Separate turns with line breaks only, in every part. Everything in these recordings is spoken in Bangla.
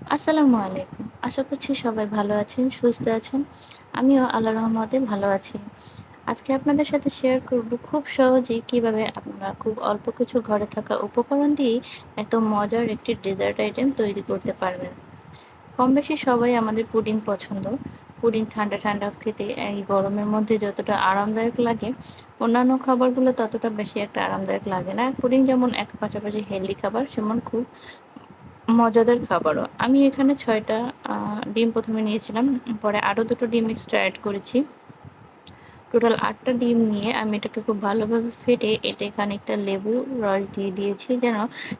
আসসালামু আলাইকুম। আশা করছি সবাই ভালো আছেন, সুস্থ আছেন। আমিও আল্লাহ রহমতে ভালো আছি। আজকে আপনাদের সাথে শেয়ার করব খুব সহজেই কীভাবে আপনারা খুব অল্প কিছু ঘরে থাকা উপকরণ দিয়েই এত মজার একটি ডেজার্ট আইটেম তৈরি করতে পারবেন। কম বেশি সবাই আমাদের পুডিং পছন্দ। পুডিং ঠান্ডা ঠান্ডা খেতে এই গরমের মধ্যে যতটা আরামদায়ক লাগে, অন্যান্য খাবারগুলো ততটা বেশি একটা আরামদায়ক লাগে না। পুডিং যেমন এক পাশাপাশি হেলদি খাবার, সেমন খুব মজাদার খাবারও। আমি এখানে ছয়টা ডিম প্রথমে নিয়েছিলাম, পরে আরও দুটো ডিম এক্সট্রা অ্যাড করেছি। টোটাল আটটা ডিম নিয়ে আমি এটাকে খুব ভালোভাবে ফেটে এতে খানিকটা লেবু, রস দিয়ে দিয়েছি যেন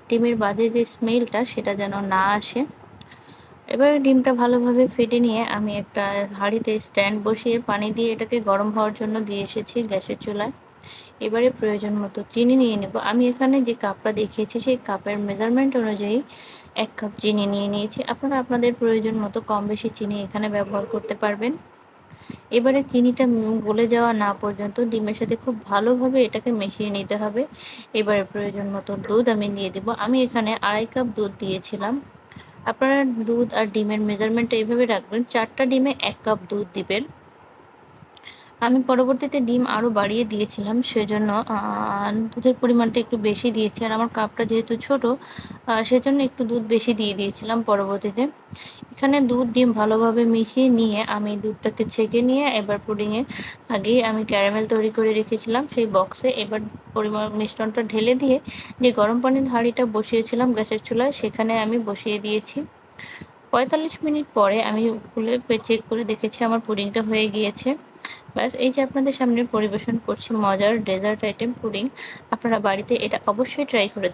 ডিমের বাজে যে স্মেলটা সেটা যেন না আসে। এবার ডিমটা ভালোভাবে ফেটে নিয়ে আমি একটা হাঁড়িতে স্ট্যান্ড বসিয়ে পানি দিয়ে এটাকে গরম হওয়ার জন্য দিয়ে এসেছি গ্যাসের চুলায়। এবারে প্রয়োজন মতো চিনি নিয়ে নেব। আমি এখানে যে কাপটা দেখিয়েছি, সেই কাপের মেজারমেন্ট অনুযায়ী এক কাপ চিনি নিয়ে নিয়েছি। আপনারা আপনাদের প্রয়োজন মতো কম বেশি চিনি এখানে ব্যবহার করতে পারবেন। এবারে চিনিটা গলে যাওয়া না পর্যন্ত ডিমের সাথে খুব ভালোভাবে এটাকে মিশিয়ে নিতে হবে। এবারে প্রয়োজন মতো দুধ আমি দিয়ে দেব। আমি এখানে আড়াই কাপ দুধ দিয়েছিলাম। আপনারা দুধ আর ডিমের মেজারমেন্টটা এইভাবে রাখবেন। চারটা ডিমে এক কাপ দুধ দিবেন। আমি পরবর্তীতে ডিম আরও বাড়িয়ে দিয়েছিলাম, সেজন্য দুধের পরিমাণটা একটু বেশি দিয়েছি। আর আমার কাপটা যেহেতু ছোট সেজন্য একটু দুধ বেশি দিয়ে দিয়েছিলাম পরবর্তীতে। এখানে দুধ, ডিম ভালোভাবে মিশিয়ে নিয়ে আমি দুধটাকে ছেঁকে নিয়ে এবার পুডিংয়ে আগেই আমি ক্যারামেল তৈরি করে রেখেছিলাম। সেই বক্সে এবার পরিমাণ, মিশ্রণটা ঢেলে দিয়ে যে গরম পানির হাঁড়িটা বসিয়েছিলাম গ্যাসের চুলায়, সেখানে আমি বসিয়ে দিয়েছি। পঁয়তাল্লিশ মিনিট পরে আমি খুলে চেক করে দেখেছি আমার পুডিংটা হয়ে গিয়েছে। ব্যাস, এই যে আপনাদের সামনে পরিবেশন করছি মজার ডেজার্ট আইটেম পুডিং আপনারা বাড়িতে এটা অবশ্যই ট্রাই করে